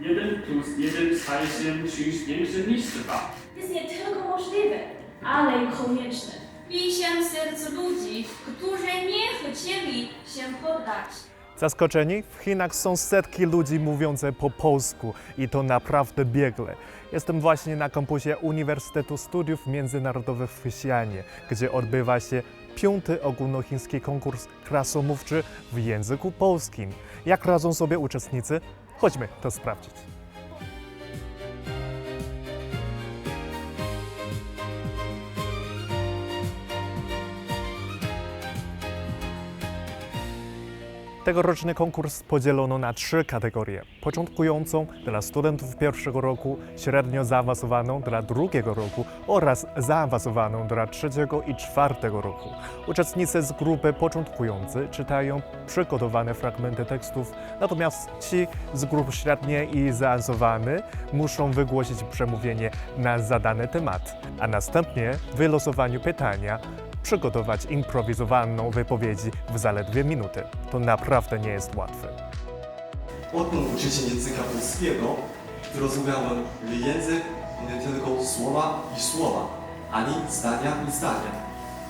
1 plus 1 staje się czymś większym niż 2. Jest nie tylko możliwe, ale i konieczne. Bije się serce ludzi, którzy nie chcieli się poddać. Zaskoczeni? W Chinach są setki ludzi mówiących po polsku i to naprawdę biegle. Jestem właśnie na kampusie Uniwersytetu Studiów Międzynarodowych w Xi'anie, gdzie odbywa się piąty ogólnochiński konkurs krasomówczy w języku polskim. Jak radzą sobie uczestnicy? Chodźmy to sprawdzić. Tegoroczny konkurs podzielono na trzy kategorie. Początkującą dla studentów pierwszego roku, średnio zaawansowaną dla drugiego roku oraz zaawansowaną dla trzeciego i czwartego roku. Uczestnicy z grupy początkujący czytają przygotowane fragmenty tekstów, natomiast ci z grup średniej i zaawansowane muszą wygłosić przemówienie na zadany temat, a następnie w wylosowaniu pytania przygotować improwizowaną wypowiedź w zaledwie minuty. To naprawdę nie jest łatwe. Odkąd się języka polskiego, zrozumiałem, język nie tylko słowa i słowa, ani zdania i zdania,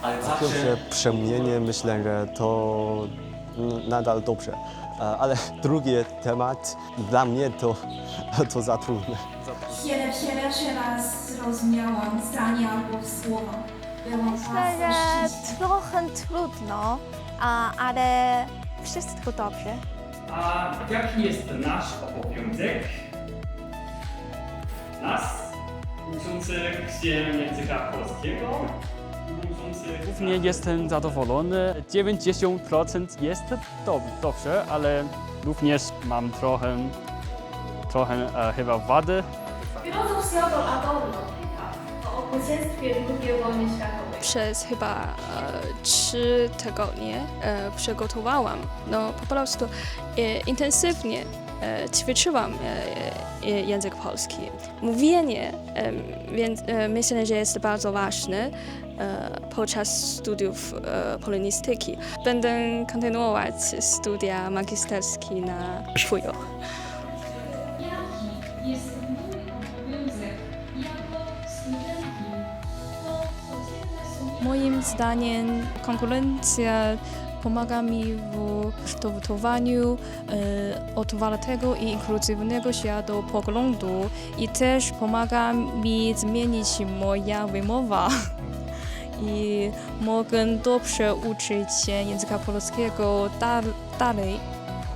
ale Pierwsze także przemówienie myślę, że to mm, nadal dobrze, E, ale drugi temat dla mnie to, to za trudne. Pierwszy, pierwszy raz zrozumiałam zdanie albo słowa. Myślę, bardzo że trochę trudno, a, ale wszystko dobrze. A jaki jest nasz obowiązek? Nas, uczących się języka polskiego, uczących... Głównie jestem zadowolony. 90% jest dob- dobrze, ale również mam trochę, trochę e, chyba wady. Filozofia to Adorno przez chyba e, trzy tygodnie e, przygotowałam. No po prostu e, intensywnie e, ćwiczyłam e, e, język polski. Mówienie, e, więc e, myślę, że jest bardzo ważne e, podczas studiów e, polonistyki. Będę kontynuować studia magisterskie na FUJO. Moim zdaniem konkurencja pomaga mi w kształtowaniu e, otwartego i inkluzywnego światopoglądu i też pomaga mi zmienić moja wymowa. I mogę dobrze uczyć się języka polskiego dal- dalej.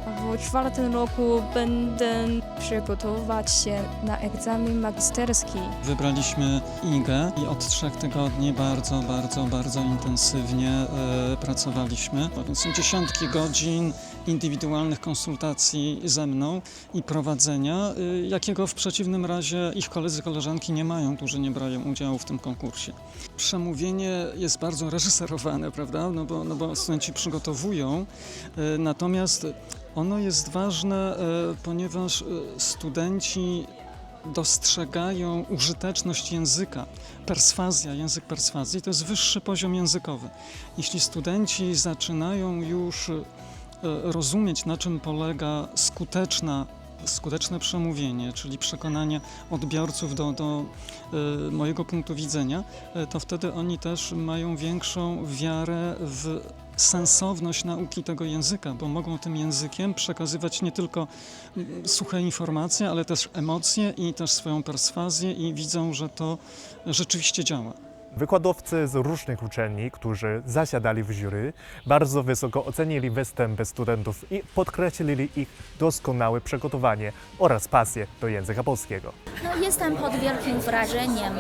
W czwartym roku będę przygotować się na egzamin magisterski. Wybraliśmy IGę i od trzech tygodni bardzo, bardzo, bardzo intensywnie e, pracowaliśmy. Są dziesiątki godzin indywidualnych konsultacji ze mną i prowadzenia, e, jakiego w przeciwnym razie ich koledzy, koleżanki nie mają, którzy nie brają udziału w tym konkursie. Przemówienie jest bardzo reżyserowane, prawda? No bo, no bo studenci przygotowują, e, natomiast ono jest ważne, e, ponieważ studenci dostrzegają użyteczność języka. Perswazja, język perswazji to jest wyższy poziom językowy. Jeśli studenci zaczynają już rozumieć, na czym polega skuteczna, skuteczne przemówienie, czyli przekonanie odbiorców do, do e, mojego punktu widzenia, e, to wtedy oni też mają większą wiarę w sensowność nauki tego języka, bo mogą tym językiem przekazywać nie tylko mm, suche informacje, ale też emocje i też swoją perswazję i widzą, że to rzeczywiście działa. Wykładowcy z różnych uczelni, którzy zasiadali w jury, bardzo wysoko ocenili występy studentów i podkreślili ich doskonałe przygotowanie oraz pasję do języka polskiego. No, jestem pod wielkim wrażeniem,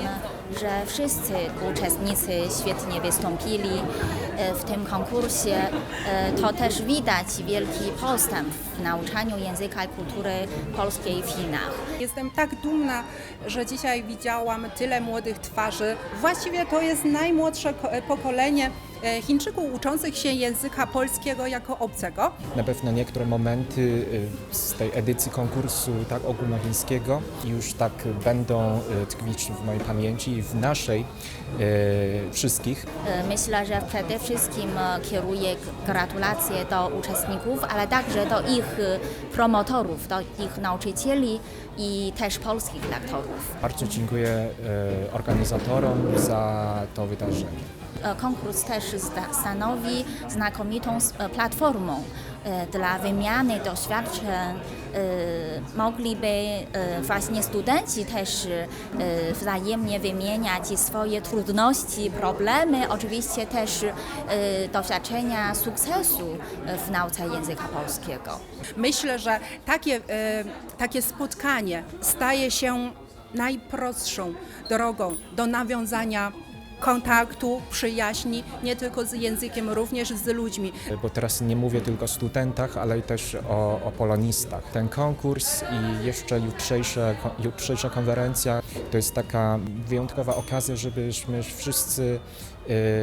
że wszyscy uczestnicy świetnie wystąpili e, w tym konkursie. E, To też widać wielki postęp w nauczaniu języka i kultury polskiej w Chinach. Jestem tak dumna, że dzisiaj widziałam tyle młodych twarzy. Właściwie to jest najmłodsze ko- pokolenie Chińczyków uczących się języka polskiego jako obcego. Na pewno niektóre momenty y, z tej edycji konkursu tak ogólnochińskiego już tak będą y, tkwić w mojej pamięci i w naszej wszystkich. E, Myślę, że przede wszystkim e, kieruję gratulacje do uczestników, ale także do ich e, promotorów, do ich nauczycieli i też polskich lektorów. Bardzo dziękuję organizatorom za to wydarzenie. E, Konkurs też sta- stanowi znakomitą e, platformą e, dla wymiany doświadczeń. E, Mogliby właśnie studenci też wzajemnie wymieniać swoje trudności, problemy, oczywiście też doświadczenia sukcesu w nauce języka polskiego. Myślę, że takie, takie spotkanie staje się najprostszą drogą do nawiązania kontaktu, przyjaźni, nie tylko z językiem, również z ludźmi. Bo teraz nie mówię tylko o studentach, ale też o, o polonistach. Ten konkurs i jeszcze jutrzejsza, jutrzejsza konferencja to jest taka wyjątkowa okazja, żebyśmy wszyscy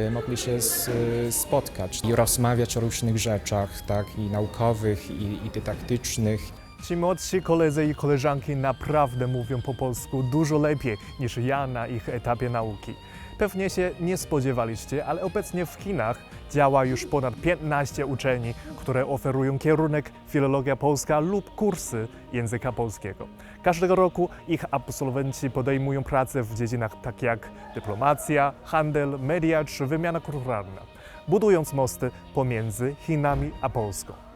y, mogli się s- spotkać i rozmawiać o różnych rzeczach, tak, i naukowych, i, i dydaktycznych. Ci młodsi koledzy i koleżanki naprawdę mówią po polsku dużo lepiej niż ja na ich etapie nauki. Pewnie się nie spodziewaliście, ale obecnie w Chinach działa już ponad 15 uczelni, które oferują kierunek filologia polska lub kursy języka polskiego. Każdego roku ich absolwenci podejmują pracę w dziedzinach tak jak dyplomacja, handel, media czy wymiana kulturalna, budując mosty pomiędzy Chinami a Polską.